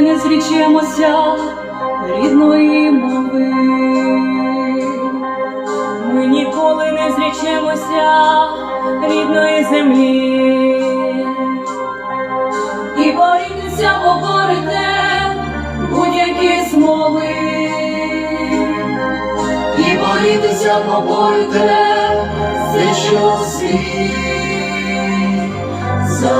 зрічемося рідної мови. Ми ніколи не зрічемося рідної землі. І борітеся, поборете будь-які змови. І борітеся, поборете все, що світ.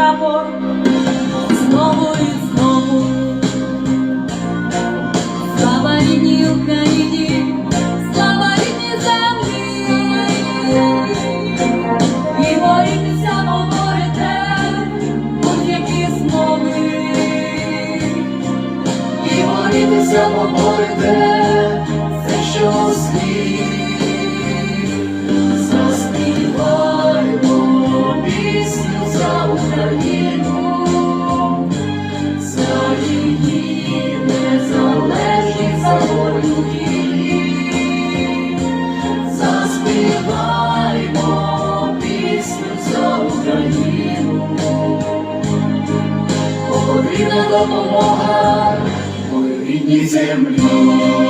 Прапор знову і знову. Слава рідній Україні, слава рідній землі. І борітеся, говорите, будь-які змови. і борітеся, поборете все, що у Потрібна допомога моїй рідній землі.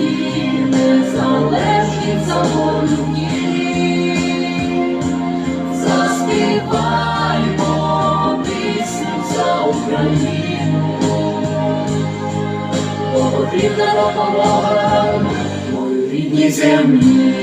Заспіваймо пісню за Україну, бо потрібна допомога мою рідній землі.